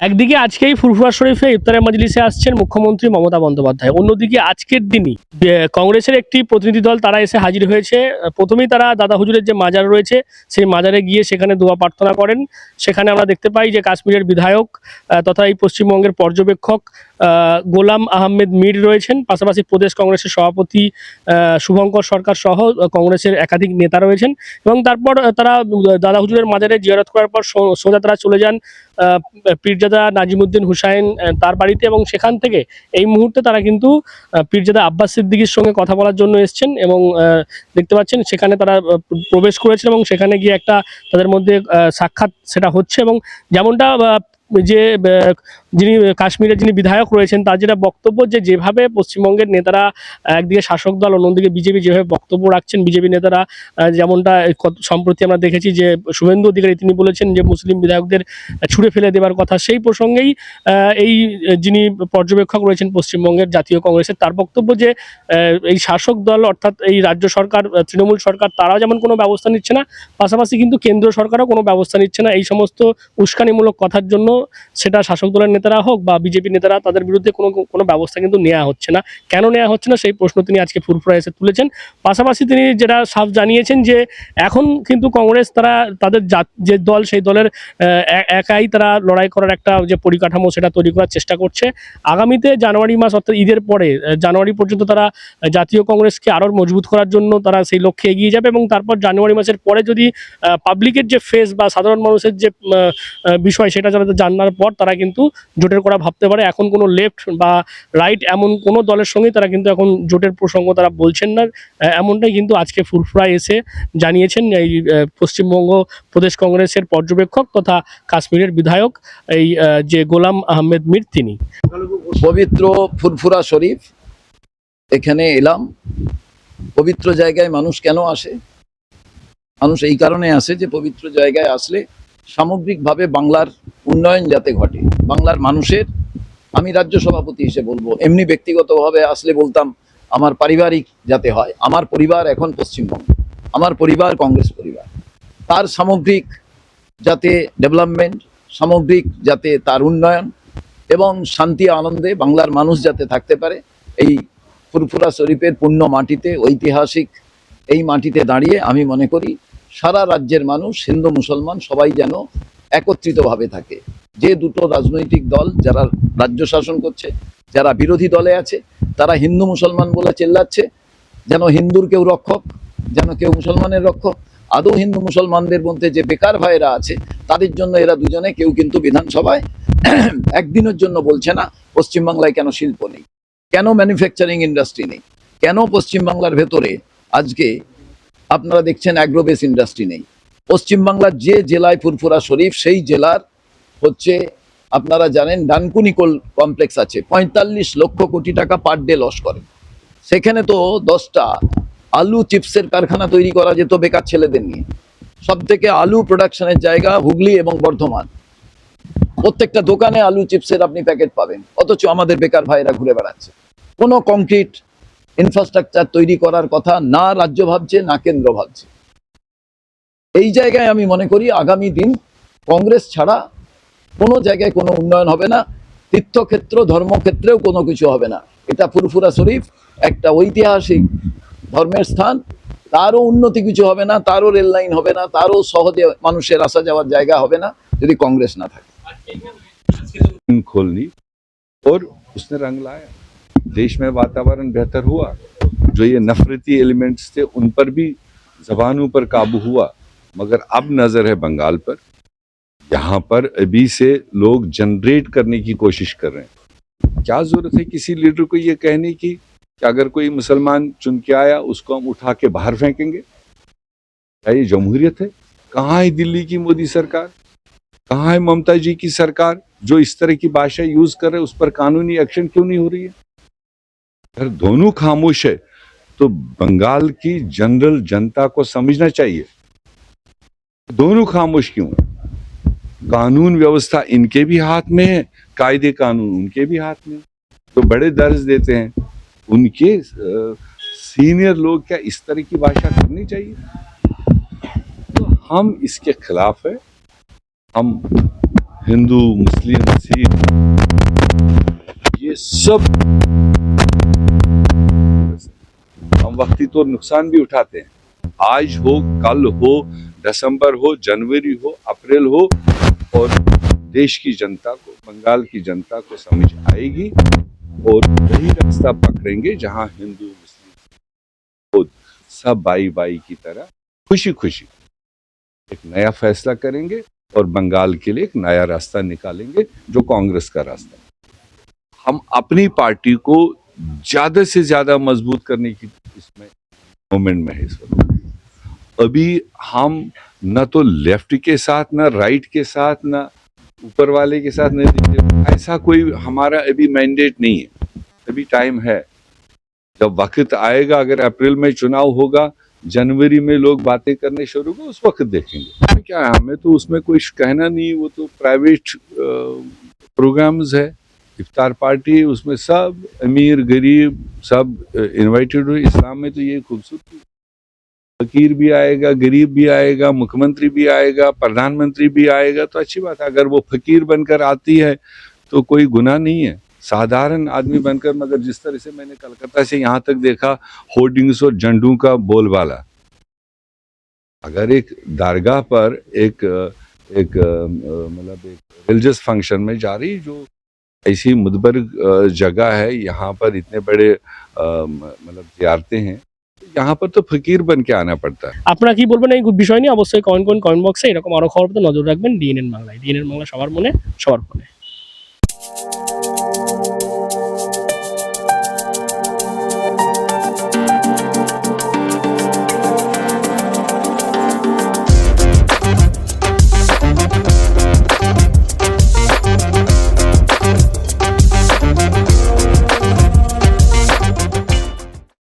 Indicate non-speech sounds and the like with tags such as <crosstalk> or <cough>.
একদিকে আজকেই ফুরফুরা শরীফে ইফতারের মজলিসে আসছেন মুখ্যমন্ত্রী মমতা বন্দ্যোপাধ্যায়। অন্যদিকে আজকের দিনই কংগ্রেসের একটি প্রতিনিধি দল তারা এসে হাজির হয়েছে। প্রথমেই তারা দাদা হুজুরের যে মাজার রয়েছে, সেই মাজারে গিয়ে সেখানে দোয়া প্রার্থনা করেন। সেখানে আমরা দেখতে পাই যে কাশ্মীরের বিধায়ক তথা এই পশ্চিমবঙ্গের পর্যবেক্ষক গোলাম আহমেদ মীর রয়েছেন, পাশাপাশি প্রদেশ কংগ্রেসের সভাপতি শুভঙ্কর সরকার সহ কংগ্রেসের একাধিক নেতা রয়েছেন এবং তারপর তারা দাদা হুজুরের মাজারে জিয়ারত করার পর সোজা তারা চলে যান পীরজাদা নাজিমুদ্দিন হুসাইন তার বাড়িতে এবং সেখান থেকে এই মুহূর্তে তারা কিন্তু পীরজাদা আব্বাস সিদ্দিকির সঙ্গে কথা বলার জন্য এসছেন এবং দেখতে পাচ্ছেন সেখানে তারা প্রবেশ করেছেন এবং সেখানে গিয়ে একটা তাদের মধ্যে সাক্ষাৎ সেটা হচ্ছে এবং যেমনটা যে যিনি কাশ্মীরের যিনি বিধায়ক রয়েছেন, তার যেটা বক্তব্য যে যেভাবে পশ্চিমবঙ্গের নেতারা একদিকে শাসক দল অন্যদিকে বিজেপি যেভাবে বক্তব্য রাখছেন, বিজেপি নেতারা যেমনটা সম্প্রতি আমরা দেখেছি যে শুভেন্দু অধিকারী তিনি বলেছেন যে মুসলিম বিধায়কদের ছুড়ে ফেলে দেওয়ার কথা। সেই প্রসঙ্গেই এই যিনি পর্যবেক্ষক রয়েছেন পশ্চিমবঙ্গের জাতীয় কংগ্রেসের, তার বক্তব্য যে এই শাসক দল অর্থাৎ এই রাজ্য সরকার তৃণমূল সরকার তারাও যেমন কোনো ব্যবস্থা নিচ্ছে না, পাশাপাশি কিন্তু কেন্দ্র সরকারও কোনো ব্যবস্থা নিচ্ছে না। এই সমস্ত উস্কানিমূলক কথার জন্য সেটা শাসক দলের নেতারা হোক বা বিজেপি নেতারা তাদের বিরুদ্ধে কোনো কোনো ব্যবস্থা কিন্তু নেওয়া হচ্ছে না। কেন নেওয়া হচ্ছে না? সেই প্রশ্ন তিনি আজকে ফুরফুরা এসে তুলেছেন। পাশাপাশি তিনি যেটা সাফ জানিয়েছেন যে, এখন কিন্তু কংগ্রেস তারা, তাদের যে দল, সেই দলের একাই তারা লড়াই করার একটা যে পরিকাঠামো সেটা তৈরি করার চেষ্টা করছে। আগামীতে জানুয়ারি মাস, অর্থাৎ ঈদের পরে জানুয়ারি পর্যন্ত তারা জাতীয় কংগ্রেসকে আরও মজবুত করার জন্য তারা সেই লক্ষ্যে এগিয়ে যাবে এবং তারপর জানুয়ারি মাসের পরে যদি পাবলিকের যে ফেস বা সাধারণ মানুষের যে বিষয় সেটা যারা জানার পর তারা কিন্তু জোটের করা ভাবতে পারে। এখন কোনো লেফট বা রাইট এমন কোনো দলের সঙ্গে তারা কিন্তু এখন জোটের প্রসঙ্গ তারা বলছেন না। এমনটাই কিন্তু আজকে ফুরফুরা এসে জানিয়েছেন এই পশ্চিমবঙ্গ প্রদেশ কংগ্রেসের পর্যবেক্ষক তথা কাশ্মীরের বিধায়ক, এই যে গোলাম আহমেদ মির তিনি। পবিত্র ফুরফুরা শরীফ, এখানে এলাম। পবিত্র জায়গায় মানুষ কেন আসে? মানুষ এই কারণে আসে যে পবিত্র জায়গায় আসলে সামগ্রিকভাবে বাংলার উন্নয়ন যাতে ঘটে, বাংলার মানুষের, আমি রাজ্য সভাপতি হিসেবে বলব, এমনি ব্যক্তিগতভাবে আসলে বলতাম, আমার পারিবারিক যাতে হয়, আমার পরিবার এখন পশ্চিমবঙ্গ, আমার পরিবার কংগ্রেস পরিবার। তার সামগ্রিক যাতে ডেভেলপমেন্ট, সামগ্রিক যাতে তার উন্নয়ন এবং শান্তি, আনন্দে বাংলার মানুষ যাতে থাকতে পারে, এই ফুরফুরা শরীফের পূর্ণ মাটিতে, ঐতিহাসিক এই মাটিতে দাঁড়িয়ে আমি মনে করি, সারা রাজ্যের মানুষ, হিন্দু, মুসলমান সবাই যেন একত্রিতভাবে থাকে। যে দুটো রাজনৈতিক দল যারা রাজ্য শাসন করছে, যারা বিরোধী দলে আছে, তারা হিন্দু মুসলমান বলে চেল্লাচ্ছে, যেন হিন্দুর কেউ রক্ষক, যেন কেউ মুসলমানের রক্ষক। আদৌ হিন্দু মুসলমানদের মধ্যে যে বেকার ভাইয়েরা আছে, তাদের জন্য এরা দুজনে কেউ কিন্তু বিধানসভায় <clears throat> একদিনের জন্য বলছে না, পশ্চিমবাংলায় কেন শিল্প নেই? কেন ম্যানুফ্যাকচারিং ইন্ডাস্ট্রি নেই? কেন পশ্চিমবাংলার ভেতরে আজকে আপনারা দেখছেন অ্যাগ্রোবেস ইন্ডাস্ট্রি নেই? পশ্চিমবাংলার যে জেলায় ফুরফুরা শরীফ, সেই জেলার হচ্ছে, আপনারা জানেন ডানকুনি কোল কমপ্লেক্স আছে। পঁয়তাল্লিশ লক্ষ কোটি টাকা পার ডে লস করে। সেখানে তো দশটা আলু চিপসের কারখানা তৈরি করা যেত বেকার ছেলেদের নিয়ে। সব থেকে আলু প্রোডাকশনের জায়গা হুগলি এবং বর্ধমান। প্রত্যেকটা দোকানে আলু চিপসের আপনি প্যাকেট পাবেন। অথচ আমাদের বেকার ভাইয়েরা ঘুরে বেড়াচ্ছে। কোনো কংক্রিট ইনফ্রাস্ট্রাকচার তৈরি করার কথা না রাজ্য ভাবছে, না কেন্দ্র ভাবছে। এই জায়গায় আমি মনে করি আগামী দিন কংগ্রেস ছাড়া কোনো জায়গায় কোনো উন্নয়ন হবে না তীর্থক্ষেত্র ধর্মক্ষেত্রেও কোনো কিছু হবে না এটা ফুরফুরা শরীফ একটা ঐতিহাসিক ধর্মের স্থান তারও উন্নতি কিছু হবে না তারও রেল লাইন হবে না তারও সহজে মানুষের আসা যাওয়ার জায়গা হবে না যদি কংগ্রেস না থাকে नींद खोल ली और उसने रंग लाया देश में वातावरण बेहतर हुआ जो ये नफरती एलिमेंट्स थे उन पर भी जबानों पर काबू हुआ मगर अब नज़र है बंगाल पर। यहाँ पर अभी से लोग जनरेट करने की कोशिश कर रहे हैं। क्या ज़रूरत है किसी लीडर को ये कहने की कि अगर कोई मुसलमान चुन के आया, उसको हम उठा के बाहर फेंकेंगे? क्या ये जमहूरियत है? कहाँ है दिल्ली की मोदी सरकार? कहाँ है ममता जी की सरकार, जो इस तरह की भाषा यूज़ कर रहे उस पर कानूनी एक्शन क्यों नहीं हो रही है? अगर दोनों खामोश है तो बंगाल की जनरल जनता को समझना चाहिए। दोनों खामोश क्यों कानून व्यवस्था इनके भी हाथ में है, कायदे कानून उनके भी हाथ में तो बड़े दर्ज देते हैं। उनके सीनियर लोग क्या इस तरह की भाषा करनी चाहिए? तो हम इसके खिलाफ है। हम हिंदू, मुस्लिम, सिख, ये सब हम वक्ती तो नुकसान भी उठाते हैं। आज हो, कल हो दिसंबर हो, जनवरी हो, अप्रैल हो, और देश की जनता को, बंगाल की जनता को समझ आएगी और वही रास्ता पकड़ेंगे जहाँ हिंदू, मुस्लिम सब बाई बाई की तरह खुशी खुशी एक नया फैसला करेंगे और बंगाल के लिए एक नया रास्ता निकालेंगे जो कांग्रेस का रास्ता हम अपनी पार्टी को ज़्यादा से ज़्यादा मज़बूत करने की इसमें मोमेंट में है इस वक्त। अभी हम न तो लेफ़्ट के साथ, न राइट के साथ, न ऊपर वाले के साथ नहीं ऐसा कोई हमारा अभी मैंडेट नहीं है। अभी टाइम है। जब वक्त आएगा, अगर अप्रैल में चुनाव होगा, जनवरी में लोग बातें करने शुरू होंगे, उस वक्त देखेंगे। क्या है, हमें तो उसमें कोई कहना नहीं वो तो प्राइवेट प्रोग्राम्स है। इफ्तार पार्टी उसमें सब अमीर, गरीब, सब इनवाइटेड हुए। इस्लाम में तो ये खूबसूरती फकीर भी आएगा, गरीब भी आएगा, मुख्यमंत्री भी आएगा, प्रधानमंत्री भी आएगा तो अच्छी बात है। अगर वो फकीर बनकर आती है तो कोई गुना नहीं है। साधारण आदमी बनकर, मगर जिस तरह से मैंने कलकत्ता से यहाँ तक देखा, होर्डिंग्स और झंडू का बोलबाला। अगर एक दरगाह पर एक एक मतलब एक रिलीजियस फ़ंक्शन में जा रही, जो ऐसी मुदबर जगह है, यहाँ पर इतने बड़े मतलब जियारते हैं यहाँ पर तो फकीर बन के आना पड़ता है আপনারা কি বলবেন এই বিষয় নিয়ে অবশ্যই কমেন্ট করুন কমেন্ট বক্সে এরকম আরো খবর পেতে নজর রাখবেন ডিএনএন বাংলায় ডিএনএন বাংলা সবার মনে সবার ফোনে